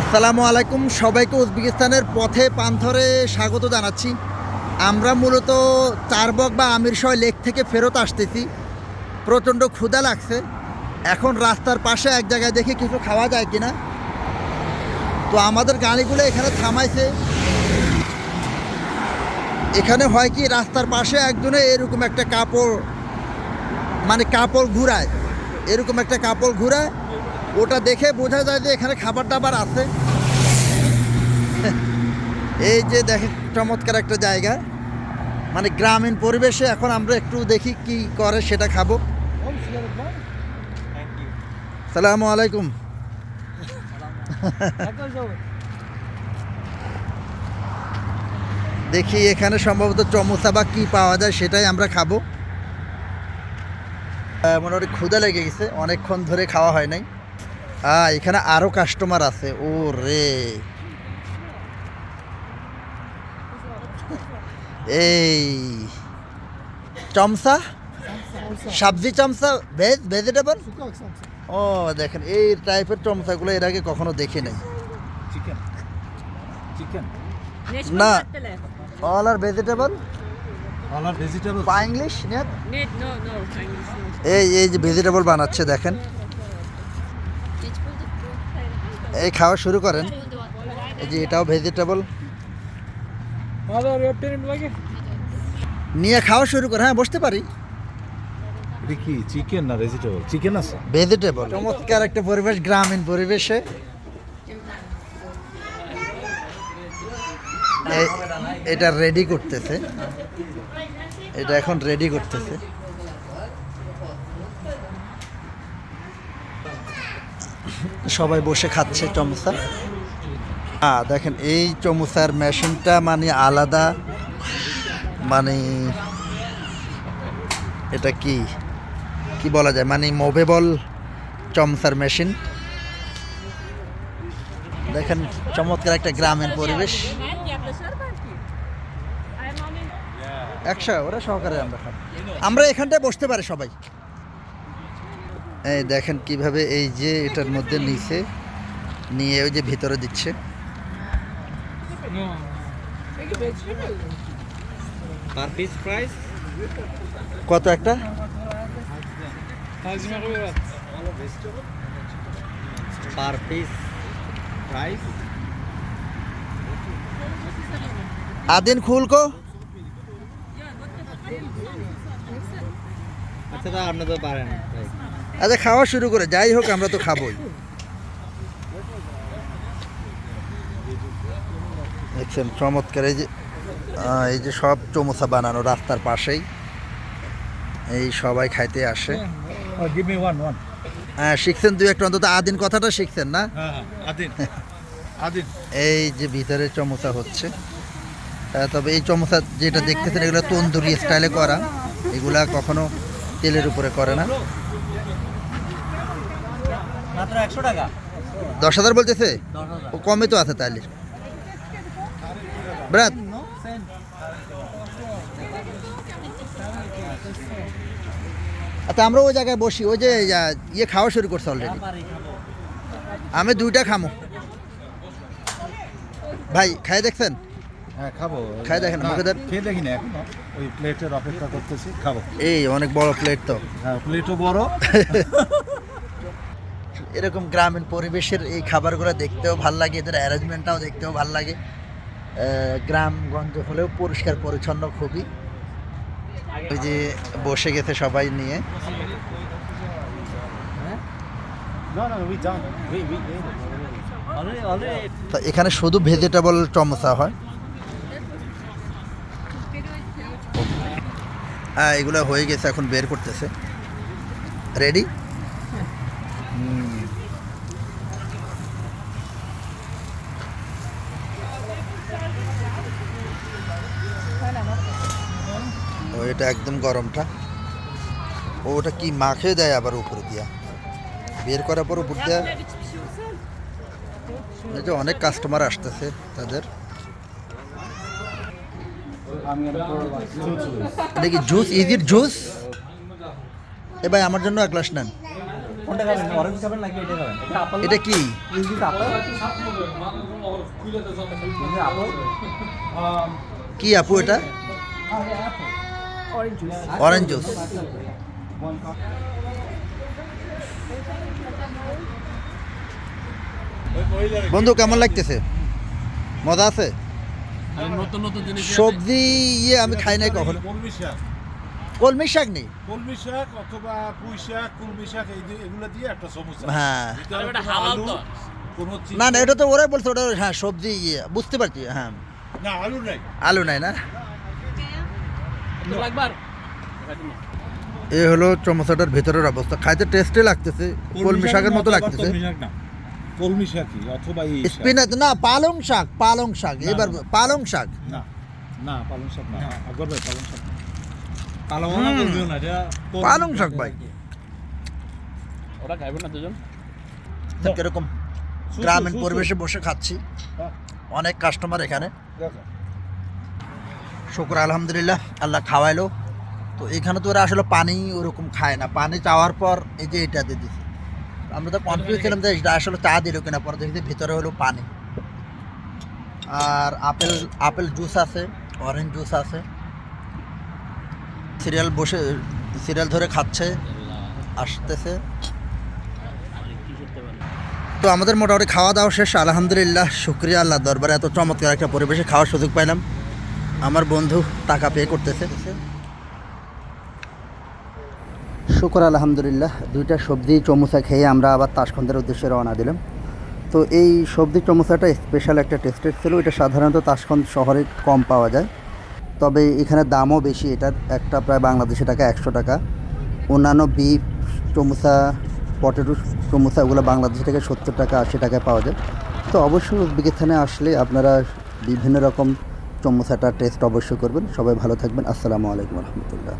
আসসালামু আলাইকুম। সবাইকে উজবেকিস্তানের পথে পান্থরে স্বাগত জানাচ্ছি। আমরা মূলত চারবক বা আমির আমিরশয় লেক থেকে ফেরত আসতেছি। প্রচণ্ড ক্ষুধা লাগছে। এখন রাস্তার পাশে এক জায়গায় দেখে কিছু খাওয়া যায় কিনা। তো আমাদের গাড়িগুলো এখানে থামাইছে। এখানে হয় কি, রাস্তার পাশে একজনে এরকম একটা কাপড় মানে কাপড় ঘুরায়। এরকম একটা কাপড় ঘুরায়। ওটা দেখে বোঝা যায় যে এখানে খাবার দাবার আছে। এই যে দেখে চমৎকার একটা জায়গা। মানে গ্রামীণ পরিবেশে এখন আমরা একটু দেখি কি করে সেটা খাব। সালামু আলাইকুম। দেখি এখানে সম্ভবত চমচা বা কি পাওয়া যায় সেটাই আমরা খাব। মোটামুটি ক্ষুদা লেগে গেছে, অনেকক্ষণ ধরে খাওয়া হয় নাই। আহ, এখানে আরও কাস্টমার আছে। ও রে এই। চমচা সবজি চমচা ভেজ ভেজিটেবল ও দেখেন এই টাইপের চমচাগুলো এর আগে কখনো দেখি নাই। চিকেন চিকেন না। অল আর ভেজিটেবল আর ইংলিশ. এই এই যে ভেজিটেবল বানাচ্ছে দেখেন। এই খাওয়া শুরু করেন। এই যে এটাও ভেজিটেবল নিয়ে খাওয়া শুরু করে হ্যাঁ বসতে পারি। এটা কি চিকেন না ভেজিটেবল চিকেন আছে? ভেজিটেবল চমৎকার একটা পরিবেশ গ্রামীণ পরিবেশে। এ- এটা রেডি করতেছে। এটা এখন রেডি করতেছে। সবাই বসে খাচ্ছে চমচা। হ্যাঁ দেখেন, এই চমচার মেশিনটা মানে আলাদা মানে এটা কি? কি বলা যায়? মানে মুভেবল চমচার মেশিন। দেখেন, চমৎকার একটা গ্রামীণ পরিবেশ. একশো, ওরা সহকারে আমরা আমরা এখানটায় বসতে পারি সবাই। দেখেন কীভাবে এই যে এটার মধ্যে নিচে নিয়ে ওই যে ভিতরে দিচ্ছে? কত একটা? খুল কো আচ্ছা তা আপনি তো পারেন তাই। আচ্ছা খাওয়া শুরু করে যাই হোক আমরা তো খাবোই। দেখছেন চমৎকার এই যে এই যে সব চমোসা বানানো রাস্তার পাশেই। এই সবাই খাইতে আসে। ওয়ান হ্যাঁ শিখছেন দুই একটা অন্তত আদিন কথাটা শিখছেন না? হ্যাঁ হ্যাঁ এই যে ভিতরে চমচা হচ্ছে। তবে এই চমচা যেটা দেখতেছেন এগুলো তন্দুরি স্টাইলে করা। এগুলা কখনো তেলের উপরে করে না। মাত্র একশো টাকা। দশ হাজার বলতেছে? ও কমে তো আছে তাহলে। ব্রাত। আচ্ছা আমরা ওই জায়গায় বসি ওই যে ইয়ে খাওয়া শুরু করছে অলরেডি আমি দুইটা খামো। ভাই খাই দেখছেন? হ্যাঁ খাব। খাই দেখেন, না, মুখে দেন। খেয়ে দেখি না এখনও। ওই প্লেটের অপেক্ষা করতেছি খাব। এই অনেক বড় প্লেট তো। হ্যাঁ প্লেটও বড়। এরকম গ্রামীণ পরিবেশের এই খাবারগুলো দেখতেও ভালো লাগে এদের অ্যারেঞ্জমেন্টটাও দেখতেও ভালো লাগে। গ্রামগঞ্জ হলেও পরিষ্কার পরিচ্ছন্ন খুবই। ওই যে বসে গেছে সবাই নিয়ে। তো এখানে শুধু ভেজিটেবল চমচা হয়। হ্যাঁ এগুলো হয়ে গেছে এখন বের করতেছে। রেডি এটা একদম গরমটা। ও ওটা কি মাখে দেয় আবার উপরে দিয়া? বের করার পর উপর দিয়া? এই যে অনেক কাস্টমার আসতেছে তাদের। কি জুস ইজ ইট জুস এ ভাই আমার জন্য এক গ্লাস নেন। এটা কি? কি আপু এটা? অরেঞ্জ জুস বন্ধু কেমন লাগতেছে? মজা আছে? নতুন নতুন জিনিস সবজি ইয়ে আমি খাই নাই কখনো। কলমি শাক। কলমি শাক নেই? কলমি শাক অথবা পুঁই শাক কলমি শাক এগুলো দিয়ে একটা সমস্যা হ্যাঁ। না না এটা তো ওরাই বলছে ওটা হ্যাঁ সবজি ইয়ে বুঝতে পারছি হ্যাঁ। না আলু নাই। আলু নাই না? এ হলো চমচাটার ভেতরের অবস্থা। খাইতে টেস্টে লাগতেছে কলমি শাকের মতো লাগতেছে। কলমি শাক না শাকই অথবা এই স্পিনাচ না পালং শাক পালং শাক। এবার পালং শাক। না না পালং শাক না। আগর ভাই পালং শাক পালং না বলবিও না এটা পালং শাক ভাই। ওরা খাইবে না দুজন? এরকম সুসু, গ্রামীণ পরিবেশে বসে খাচ্ছি। হ্যাঁ, অনেক কাস্টমার এখানে। দেখো। শুক্র, আলহামদুলিল্লাহ, আল্লাহ খাওয়াইলো। তো এখানে তো ওরা আসলে পানি ওরকম খায় না। পানি চাওয়ার পর এই যে এটা দিয়ে দিচ্ছে আমরা তো কনফিউজ ছিলাম যে এটা আসলে চা দিল কিনা, পরে দেখি ভিতরে হলো পানি। আর আপেল আপেল জুস আছে অরেঞ্জ জুস আছে। সিরিয়াল বসে সিরিয়াল ধরে খাচ্ছে, আসতেছে। তো আমাদের মোটামুটি খাওয়া দাওয়া শেষ, আলহামদুলিল্লাহ, শুক্রিয়া আল্লাহ দরবারে, এত চমৎকার একটা পরিবেশে খাওয়ার সুযোগ পাইলাম। আমার বন্ধু টাকা পে করতেছে। শুক্র আলহামদুলিল্লাহ, দুইটা সবজি চমুচা খেয়ে আমরা আবার তাসখন্দের উদ্দেশ্যে রওনা দিলাম। তো এই সবজি চমুচাটা স্পেশাল একটা টেস্টের ছিল এটা সাধারণত তাসখন্দ শহরে কম পাওয়া যায়। তবে এখানে দামও বেশি এটার একটা প্রায় বাংলাদেশি টাকা একশো টাকা। অন্যান্য বিফ চমুচা পটেটো চমুচা, ওগুলো বাংলাদেশ থেকে সত্তর টাকা, আশি টাকায় পাওয়া যায়। তো অবশ্যই উজবেকিস্তানে আসলে আপনারা বিভিন্ন রকম চমুচাটার টেস্ট অবশ্যই করবেন। সবাই ভালো থাকবেন। আসসালামু আলাইকুম রহমতুল্লাহ।